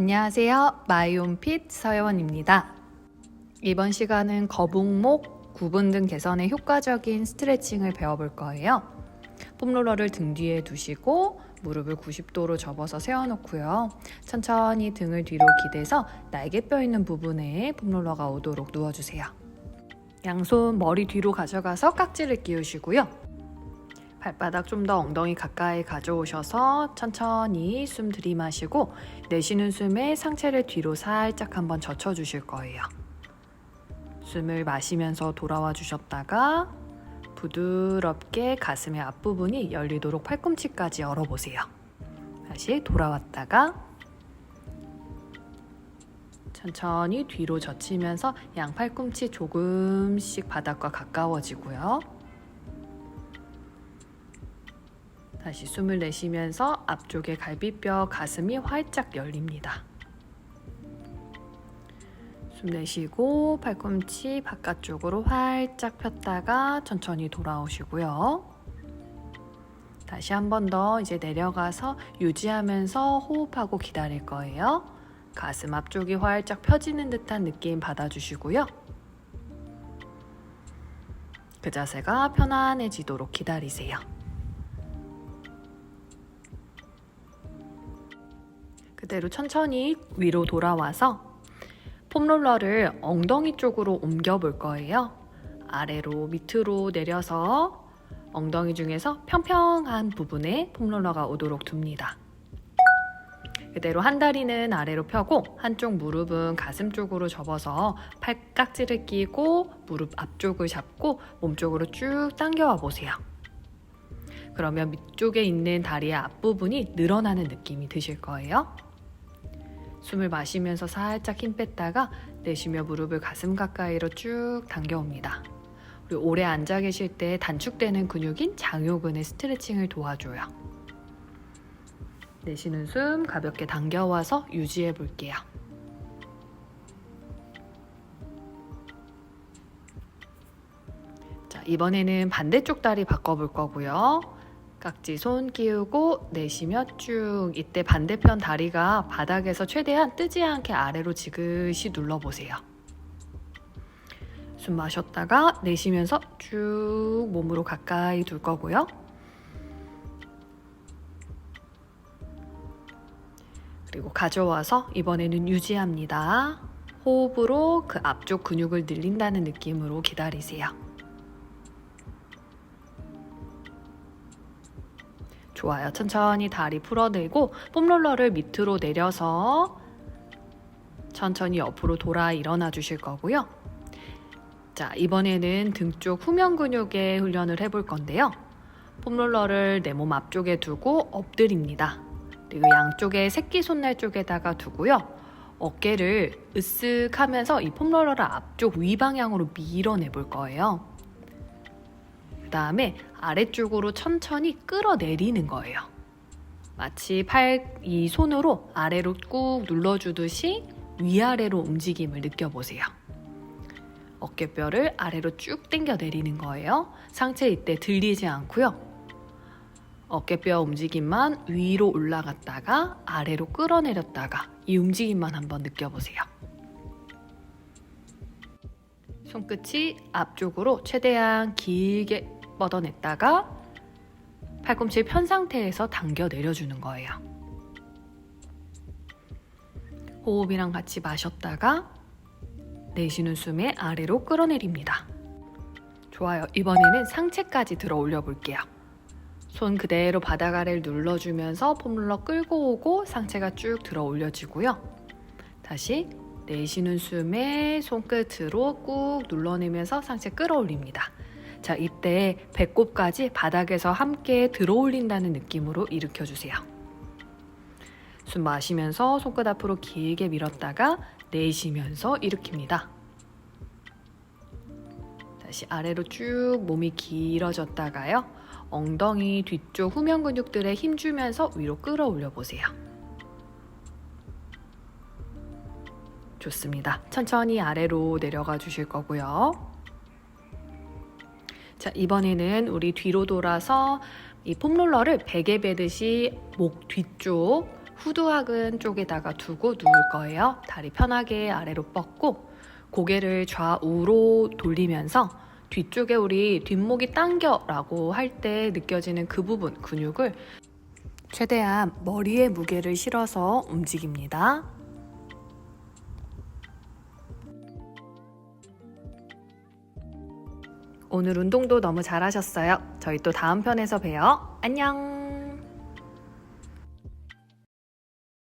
안녕하세요. 마이온핏 서예원입니다. 이번 시간은 거북목, 구분 등 개선에 효과적인 스트레칭을 배워볼 거예요. 폼롤러를 등 뒤에 두시고 무릎을 90도로 접어서 세워놓고요. 천천히 등을 뒤로 기대서 날개뼈 있는 부분에 폼롤러가 오도록 누워주세요. 양손 머리 뒤로 가져가서 깍지를 끼우시고요. 발바닥 좀 더 엉덩이 가까이 가져오셔서 천천히 숨 들이마시고 내쉬는 숨에 상체를 뒤로 살짝 한번 젖혀 주실 거예요. 숨을 마시면서 돌아와 주셨다가 부드럽게 가슴의 앞부분이 열리도록 팔꿈치까지 열어보세요. 다시 돌아왔다가 천천히 뒤로 젖히면서 양 팔꿈치 조금씩 바닥과 가까워지고요. 다시 숨을 내쉬면서 앞쪽의 갈비뼈, 가슴이 활짝 열립니다. 숨 내쉬고 팔꿈치 바깥쪽으로 활짝 폈다가 천천히 돌아오시고요. 다시 한 번 더 이제 내려가서 유지하면서 호흡하고 기다릴 거예요. 가슴 앞쪽이 활짝 펴지는 듯한 느낌 받아주시고요. 그 자세가 편안해지도록 기다리세요. 그대로 천천히 위로 돌아와서 폼롤러를 엉덩이 쪽으로 옮겨 볼 거예요. 아래로 밑으로 내려서 엉덩이 중에서 평평한 부분에 폼롤러가 오도록 둡니다. 그대로 한 다리는 아래로 펴고 한쪽 무릎은 가슴 쪽으로 접어서 팔깍지를 끼고 무릎 앞쪽을 잡고 몸쪽으로 쭉 당겨와 보세요. 그러면 밑쪽에 있는 다리의 앞부분이 늘어나는 느낌이 드실 거예요. 숨을 마시면서 살짝 힘 뺐다가 내쉬며 무릎을 가슴 가까이로 쭉 당겨옵니다. 그리고 오래 앉아 계실 때 단축되는 근육인 장요근의 스트레칭을 도와줘요. 내쉬는 숨 가볍게 당겨와서 유지해 볼게요. 자, 이번에는 반대쪽 다리 바꿔볼 거고요. 깍지 손 끼우고 내쉬며 쭉 이때 반대편 다리가 바닥에서 최대한 뜨지 않게 아래로 지그시 눌러보세요. 숨 마셨다가 내쉬면서 쭉 몸으로 가까이 둘 거고요. 그리고 가져와서 이번에는 유지합니다. 호흡으로 그 앞쪽 근육을 늘린다는 느낌으로 기다리세요. 좋아요. 천천히 다리 풀어내고 폼롤러를 밑으로 내려서 천천히 옆으로 돌아 일어나 주실 거고요. 자, 이번에는 등 쪽 후면 근육의 훈련을 해볼 건데요. 폼롤러를 내 몸 앞쪽에 두고 엎드립니다. 그리고 양쪽에 새끼손날 쪽에다가 두고요. 어깨를 으쓱 하면서 이 폼롤러를 앞쪽 위 방향으로 밀어내 볼 거예요. 그 다음에 아래쪽으로 천천히 끌어내리는 거예요. 마치 팔, 이 손으로 아래로 꾹 눌러주듯이 위아래로 움직임을 느껴보세요. 어깨뼈를 아래로 쭉 당겨 내리는 거예요. 상체 이때 들리지 않고요. 어깨뼈 움직임만 위로 올라갔다가 아래로 끌어내렸다가 이 움직임만 한번 느껴보세요. 손끝이 앞쪽으로 최대한 길게 뻗어냈다가 팔꿈치 편 상태에서 당겨 내려주는 거예요. 호흡이랑 같이 마셨다가 내쉬는 숨에 아래로 끌어내립니다. 좋아요. 이번에는 상체까지 들어 올려 볼게요. 손 그대로 바닥 아래를 눌러주면서 폼롤러 끌고 오고 상체가 쭉 들어 올려지고요. 다시 내쉬는 숨에 손끝으로 꾹 눌러내면서 상체 끌어올립니다. 자, 이때 배꼽까지 바닥에서 함께 들어 올린다는 느낌으로 일으켜 주세요. 숨 마시면서 손끝 앞으로 길게 밀었다가 내쉬면서 일으킵니다. 다시 아래로 쭉 몸이 길어졌다가요. 엉덩이 뒤쪽 후면 근육들에 힘 주면서 위로 끌어올려 보세요. 좋습니다. 천천히 아래로 내려가 주실 거고요. 자, 이번에는 우리 뒤로 돌아서 이 폼롤러를 베개 베듯이 목 뒤쪽 후두학은 쪽에다가 두고 누울 거예요. 다리 편하게 아래로 뻗고 고개를 좌우로 돌리면서 뒤쪽에 우리 뒷목이 당겨라고 할 때 느껴지는 그 부분 근육을 최대한 머리에 무게를 실어서 움직입니다. 오늘 운동도 너무 잘하셨어요. 저희 또 다음 편에서 봬요. 안녕!